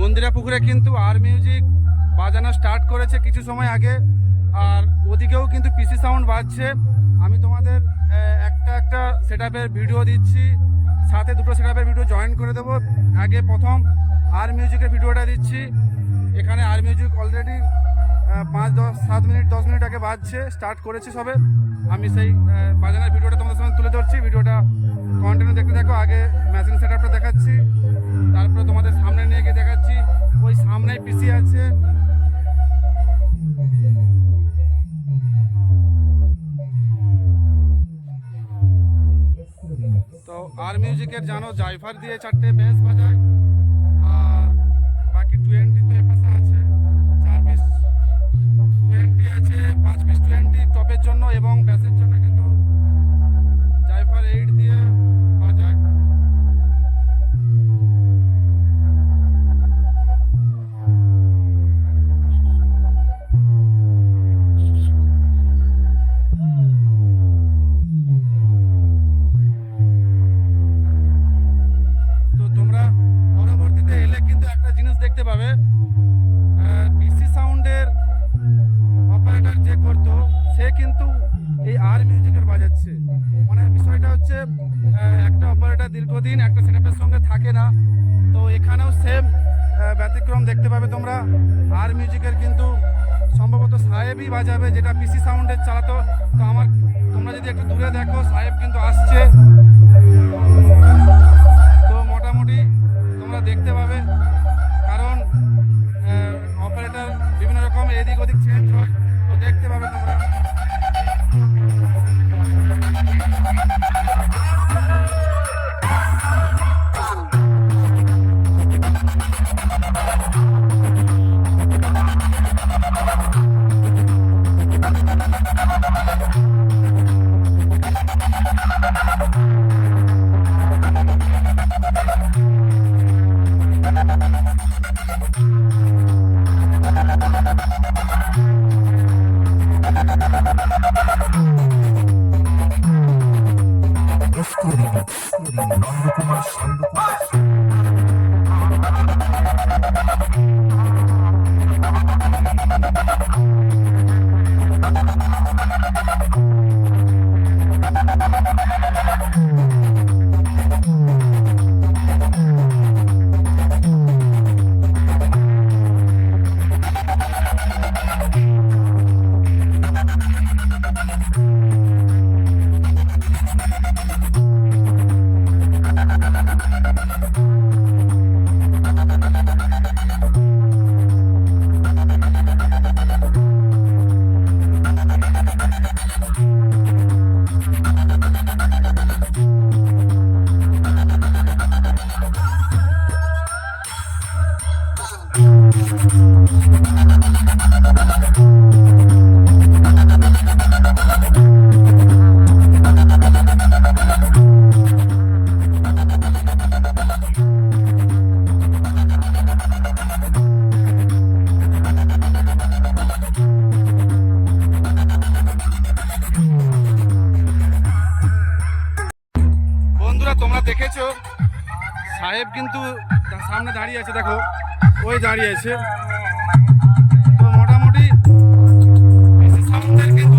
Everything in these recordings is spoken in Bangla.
মন্দিরা পুকুরে কিন্তু আর মিউজিক বাজানো স্টার্ট করেছে কিছু সময় আগে। আর ওদিকেও কিন্তু পিসি সাউন্ড বাজছে। আমি তোমাদের একটা একটা সেট ভিডিও দিচ্ছি। সাথে দুটো সেট ভিডিও জয়েন করে দেবো। আগে প্রথম আর মিউজিকের ভিডিওটা দিচ্ছি। এখানে আর মিউজিক অলরেডি পাঁচ, দশ, সাত মিনিট, দশ মিনিট আগে বাজছে। স্টার্ট করেছি সবে। আমি সেই বাজানোর ভিডিওটা তোমাদের সামনে তুলে ধরছি। ভিডিওটা কন্টিনিউ দেখতে দেখো আগে মেশিন সেট দেখাচ্ছি। তারপরে তোমাদের সামনে নিয়ে গিয়ে দেখাচ্ছি মিউজিকের জানো জাইফার দিয়ে চারটে বেঞ্চ বাজায়। একটা অপারেটর দীর্ঘদিন একটা সেটআপের সঙ্গে থাকে না। তো এখানেও সেম ব্যতিক্রম দেখতে পাবে তোমরা। আর মিউজিকের কিন্তু সম্ভবত সাহেবই বাজাবে, যেটা পিসি সাউন্ডের চালাতো। তো আমার, তোমরা যদি একটু দূরে দেখো, সাহেব কিন্তু আসছে। তো মোটামুটি তোমরা দেখতে পাবে, কারণ অপারেটর বিভিন্ন রকম এদিক ওদিক চেঞ্জ হয়। তো দেখতে পাবে তোমরা। Oh! দেখেছ? সাহেব কিন্তু সামনে দাঁড়িয়ে আছে, দেখো। ওই দাঁড়িয়ে আছে। তো মোটামুটি সাহেব কিন্তু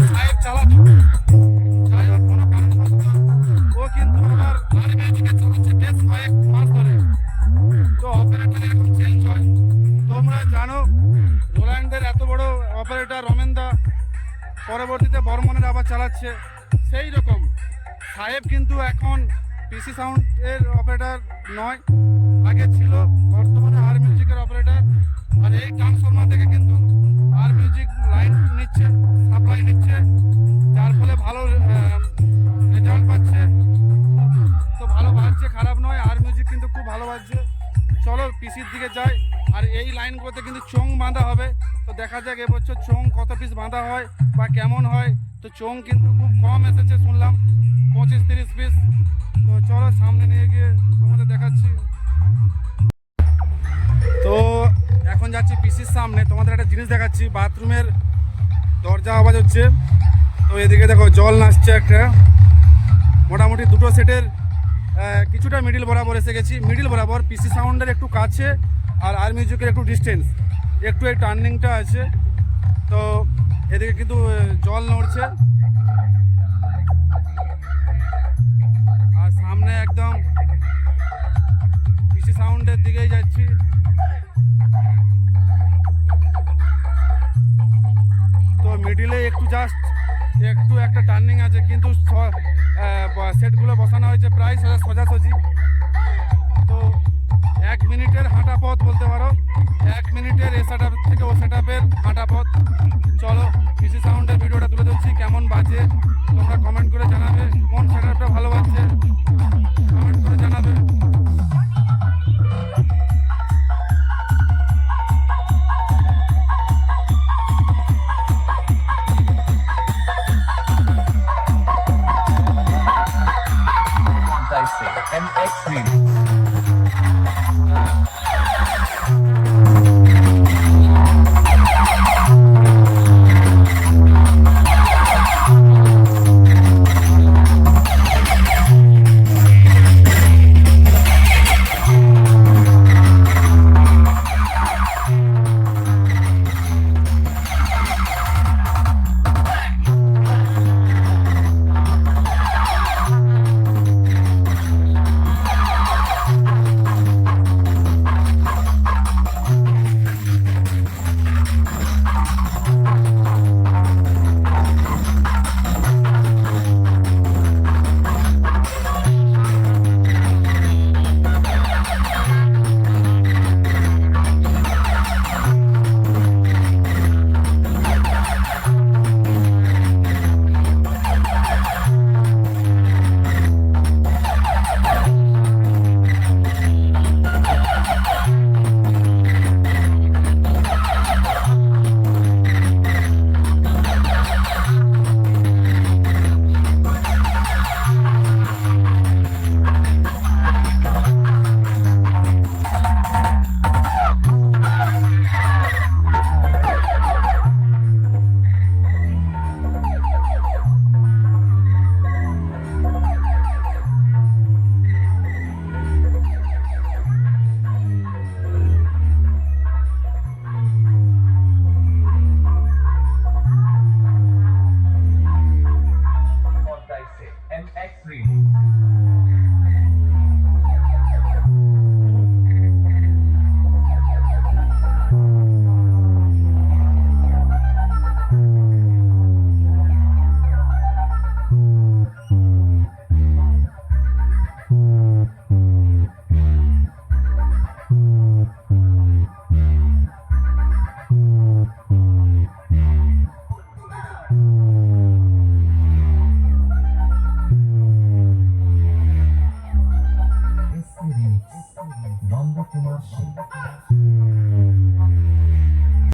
তোমরা এত বড় অপারেটর রমেনদা পরবর্তীতে বর্মনের আবার চালাচ্ছে। সেই রকম। সাহেব কিন্তু এখন পিসি সাউন্ড এর অপারেটর নয়, আগে ছিল বর্তমানে আর মিউজিকের অপারেটর আর এই ট্রান্সফরমার থেকে কিন্তু আর মিউজিক লাইন নিচ্ছে সাপ্লাই নিচ্ছে, যার ফলে ভালো রেজাল্ট পাচ্ছে। তো ভালো বাজছে, খারাপ নয় আর মিউজিক কিন্তু খুব ভালো বাজছে। চলো পিসির দিকে যাই, আর এই লাইনগুলোতে কিন্তু চোং বাঁধা হবে। তো দেখা যাক এবছর চোং কত পিস বাঁধা হয় বা কেমন হয়। তো চোং কিন্তু খুব কম এসেছে, শুনলাম। পঁচিশ তিরিশ পিস তো চলো সামনে নিয়ে গিয়ে তোমাদের দেখাচ্ছি। তো এখন যাচ্ছি পিসির সামনে। তোমাদের একটা জিনিস দেখাচ্ছি। বাথরুমের দরজা আওয়াজ হচ্ছে। তো এদিকে দেখো জল নাচছে একটা। মোটামুটি দুটো সেটের কিছুটা মিডিল বরাবর এসে গেছি। মিডিল বরাবর পিসি সাউন্ডের একটু কাছে আর আর মিউজিকের একটু ডিস্টেন্স একটু এই টার্নিংটা আছে। তো এদিকে কিন্তু জল নড়ছে। এখানে একদম পিসি সাউন্ডের দিকেই যাচ্ছি। তো মিডিলে একটু জাস্ট একটু একটা টার্নিং আছে, কিন্তু সেটগুলো বসানো হয়েছে প্রায় সোজা সোজাসুজি।